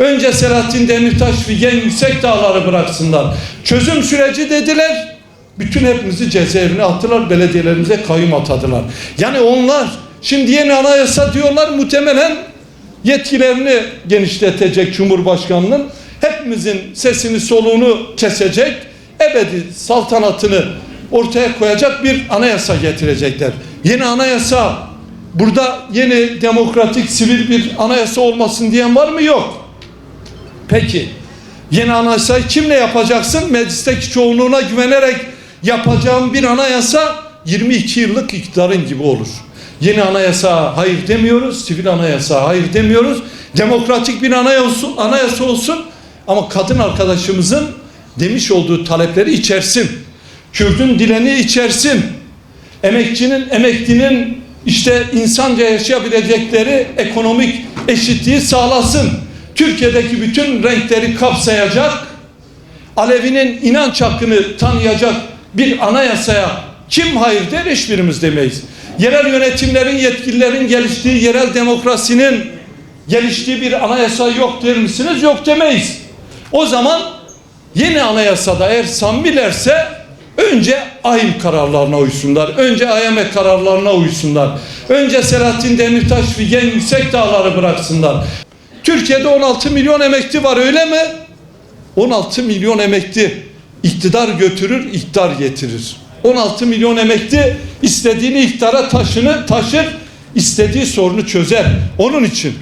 Önce Selahattin Demirtaş Figen Yüksek Dağları bıraksınlar. Çözüm süreci dediler. Bütün hepimizi cezaevine attılar. Belediyelerimize kayyum atadılar. Yani onlar şimdi yeni anayasa diyorlar muhtemelen yetkilerini genişletecek Cumhurbaşkanı'nın. Hepimizin sesini soluğunu kesecek. Ebedi saltanatını ortaya koyacak bir anayasa getirecekler. Yeni anayasa burada yeni demokratik sivil bir anayasa olmasın diyen var mı? Yok. Peki yeni anayasayı kimle yapacaksın? Meclisteki çoğunluğuna güvenerek yapacağım bir anayasa 22 yıllık iktidarın gibi olur. Yeni anayasa hayır demiyoruz, sivil anayasa hayır demiyoruz. Demokratik bir anayasa, anayasa olsun ama kadın arkadaşımızın demiş olduğu talepleri içersin. Kürdün dileni içersin. Emekçinin, emeklinin işte insanca yaşayabilecekleri ekonomik eşitliği sağlasın. Türkiye'deki bütün renkleri kapsayacak, Alevi'nin inanç hakkını tanıyacak bir anayasaya kim hayır der hiçbirimiz demeyiz. Yerel yönetimlerin, yetkililerin geliştiği, yerel demokrasinin geliştiği bir anayasa yok der misiniz? Yok demeyiz. O zaman yeni anayasada eğer samimilerse önce ahim kararlarına uysunlar. Önce AYM kararlarına uysunlar. Önce Selahattin Demirtaş Figen Yüksek Dağları bıraksınlar. Türkiye'de 16 milyon emekli var öyle mi? 16 milyon emekli iktidar götürür, iktidar getirir. 16 milyon emekli istediğini iktidara taşını taşır, istediği sorunu çözer. Onun için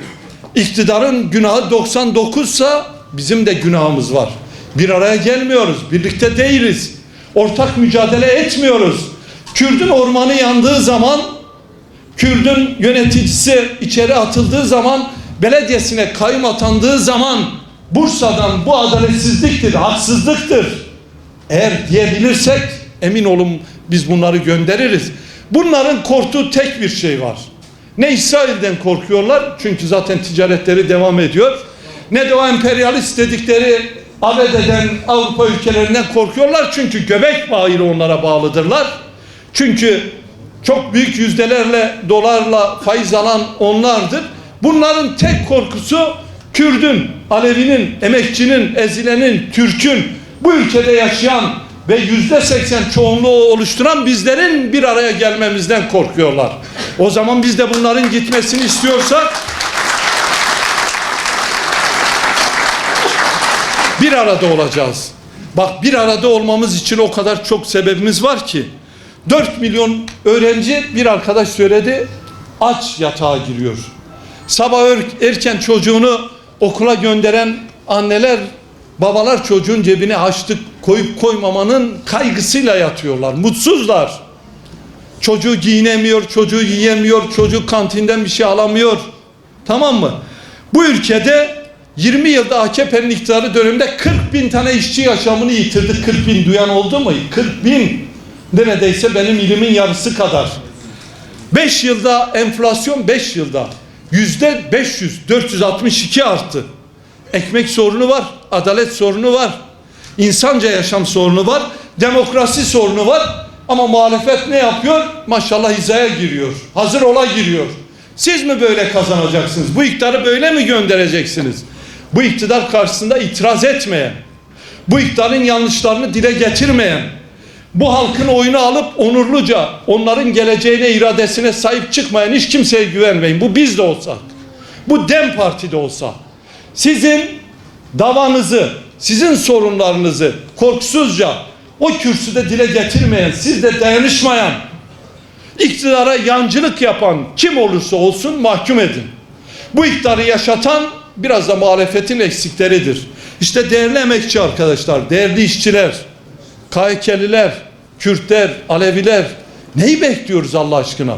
iktidarın günahı 99 sa bizim de günahımız var. Bir araya gelmiyoruz, birlikte değiliz. Ortak mücadele etmiyoruz. Kürdün ormanı yandığı zaman Kürdün yöneticisi içeri atıldığı zaman belediyesine kayyum atandığı zaman Bursa'dan bu adaletsizliktir, haksızlıktır. Eğer diyebilirsek emin olun biz bunları göndeririz. Bunların korktuğu tek bir şey var. Ne İsrail'den korkuyorlar çünkü zaten ticaretleri devam ediyor. Ne de o emperyalist dedikleri ABD'den Avrupa ülkelerinden korkuyorlar çünkü göbek bağıyla onlara bağlıdırlar. Çünkü çok büyük yüzdelerle dolarla faiz alan onlardır. Bunların tek korkusu Kürdün, Alevinin, emekçinin, ezilenin, Türk'ün bu ülkede yaşayan ve yüzde seksen çoğunluğu oluşturan bizlerin bir araya gelmemizden korkuyorlar. O zaman biz de bunların gitmesini istiyorsak bir arada olacağız. Bak bir arada olmamız için o kadar çok sebebimiz var ki 4 milyon öğrenci bir arkadaş söyledi aç yatağa giriyor. Sabah er- erken çocuğunu okula gönderen anneler babalar çocuğun cebine açlık koyup koymamanın kaygısıyla yatıyorlar. Mutsuzlar. Çocuğu giyinemiyor, çocuğu yiyemiyor, çocuk kantinden bir şey alamıyor. Tamam mı? Bu ülkede 20 yılda AKP'nin iktidarı döneminde 40 bin tane işçi yaşamını yitirdi. 40 bin duyan oldu mu? 40 bin. Neredeyse benim ilimin yarısı kadar. 5 yılda enflasyon 5 yılda yüzde 500 462 arttı. Ekmek sorunu var, adalet sorunu var, insanca yaşam sorunu var, demokrasi sorunu var. Ama muhalefet ne yapıyor? Maşallah hizaya giriyor. Hazır ola giriyor. Siz mi böyle kazanacaksınız? Bu iktidarı böyle mi göndereceksiniz? Bu iktidar karşısında itiraz etmeyen, bu iktidarın yanlışlarını dile getirmeyen, bu halkın oyunu alıp onurluca onların geleceğine, iradesine sahip çıkmayan hiç kimseye güvenmeyin. Bu biz de olsak, bu DEM Parti'de olsa, sizin davanızı, sizin sorunlarınızı korkusuzca o kürsüde dile getirmeyen, sizde dayanışmayan, iktidara yancılık yapan kim olursa olsun mahkum edin. Bu iktidarı yaşatan biraz da muhalefetin eksikleridir. İşte değerli emekçi arkadaşlar, değerli işçiler, KHK'liler, Kürtler, Aleviler neyi bekliyoruz Allah aşkına?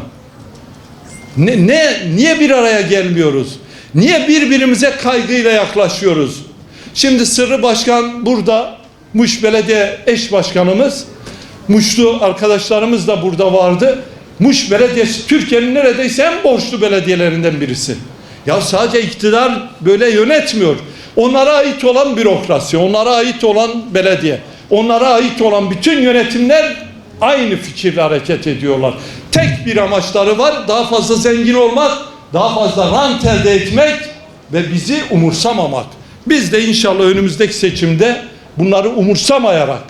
Ne, ne, niye bir araya gelmiyoruz? Niye birbirimize kaygıyla yaklaşıyoruz? Şimdi Sırrı Başkan burada, Muş Belediye eş başkanımız, Muşlu arkadaşlarımız da burada vardı. Muş Belediyesi Türkiye'nin neredeyse en borçlu belediyelerinden birisi. Ya sadece iktidar böyle yönetmiyor. Onlara ait olan bürokrasi, onlara ait olan belediye, onlara ait olan bütün yönetimler aynı fikirle hareket ediyorlar. Tek bir amaçları var, daha fazla zengin olmak, daha fazla rant elde etmek ve bizi umursamamak. Biz de inşallah önümüzdeki seçimde bunları umursamayarak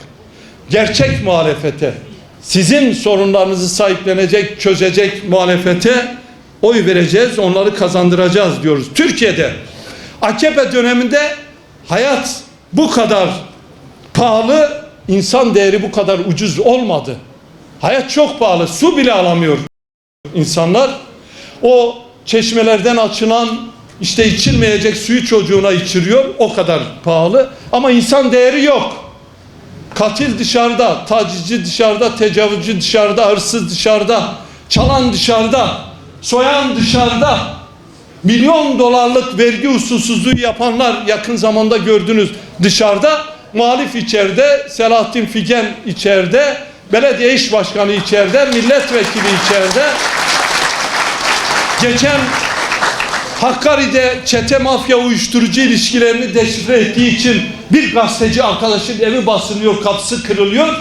gerçek muhalefete, sizin sorunlarınızı sahiplenecek, çözecek muhalefete oy vereceğiz, onları kazandıracağız diyoruz. Türkiye'de AKP döneminde hayat bu kadar pahalı, insan değeri bu kadar ucuz olmadı. Hayat çok pahalı, su bile alamıyor insanlar. O çeşmelerden açılan işte içilmeyecek suyu çocuğuna içiriyor. O kadar pahalı. Ama insan değeri yok. Katil dışarıda, tacizci dışarıda, tecavüzcü dışarıda, hırsız dışarıda, çalan dışarıda, soyan dışarıda. Milyon dolarlık vergi usulsüzlüğü yapanlar yakın zamanda gördünüz dışarıda. Muhalif içeride, Selahattin Figen içeride, belediye iş başkanı içeride, milletvekili içeride. Geçen Hakkari'de çete mafya uyuşturucu ilişkilerini deşifre ettiği için bir gazeteci arkadaşın evi basılıyor, kapısı kırılıyor.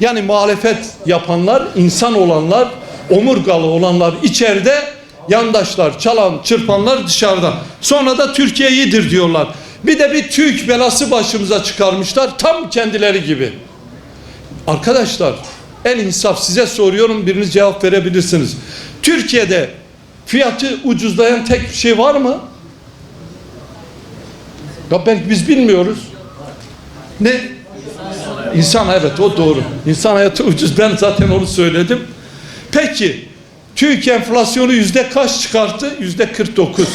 Yani muhalefet yapanlar, insan olanlar, omurgalı olanlar içeride, yandaşlar, çalan, çırpanlar dışarıda. Sonra da Türkiye iyidir diyorlar. Bir de bir TÜİK belası başımıza çıkarmışlar, tam kendileri gibi. Arkadaşlar, en insaf size soruyorum, biriniz cevap verebilirsiniz. Türkiye'de fiyatı ucuzlayan tek bir şey var mı? Ya belki biz bilmiyoruz. Ne? İnsan evet o doğru. İnsan hayatı ucuz. Ben zaten onu söyledim. Peki TÜİK enflasyonu yüzde kaç çıkarttı? Yüzde 49.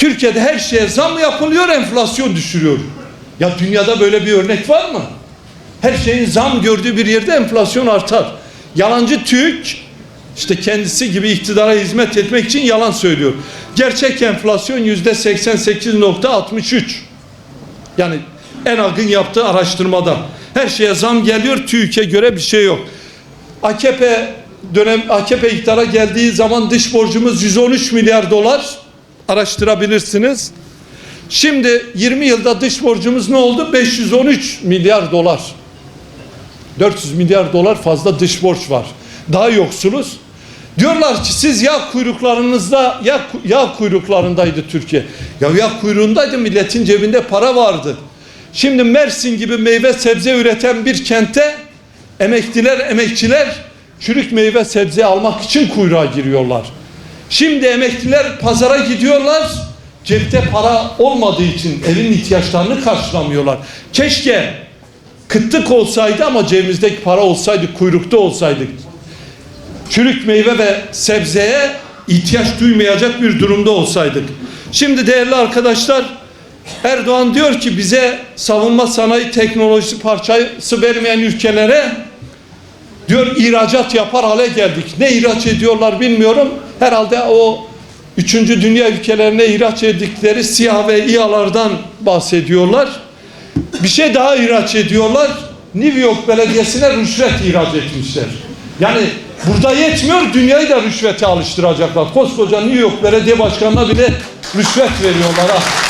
Türkiye'de her şeye zam yapılıyor, enflasyon düşürüyor. Ya dünyada böyle bir örnek var mı? Her şeyin zam gördüğü bir yerde enflasyon artar. Yalancı TÜİK işte kendisi gibi iktidara hizmet etmek için yalan söylüyor. Gerçek enflasyon yüzde 88.63. Yani ENAG'ın yaptığı araştırmada. Her şeye zam geliyor, TÜİK'e göre bir şey yok. AKP dönem AKP iktidara geldiği zaman dış borcumuz 113 milyar dolar. Araştırabilirsiniz. Şimdi 20 yılda dış borcumuz ne oldu? 513 milyar dolar. 400 milyar dolar fazla dış borç var. Daha yoksuluz. Diyorlar ki siz yağ kuyruklarınızda yağ, yağ kuyruklarındaydı Türkiye. Ya yağ kuyruğundaydı milletin cebinde para vardı. Şimdi Mersin gibi meyve sebze üreten bir kente emekliler emekçiler çürük meyve sebze almak için kuyruğa giriyorlar. Şimdi emekliler pazara gidiyorlar. Cepte para olmadığı için evin ihtiyaçlarını karşılamıyorlar. Keşke kıtlık olsaydı ama cebimizdeki para olsaydı, kuyrukta olsaydık. Çürük meyve ve sebzeye ihtiyaç duymayacak bir durumda olsaydık. Şimdi değerli arkadaşlar Erdoğan diyor ki bize savunma sanayi teknolojisi parçası vermeyen ülkelere diyor ihracat yapar hale geldik. Ne ihraç ediyorlar bilmiyorum. Herhalde o üçüncü dünya ülkelerine ihraç ettikleri siyah ve İHA'lardan bahsediyorlar. Bir şey daha ihraç ediyorlar. New York Belediyesi'ne rüşvet ihraç etmişler. Yani burada yetmiyor dünyayı da rüşvete alıştıracaklar. Koskoca New York Belediye Başkanı'na bile rüşvet veriyorlar ha.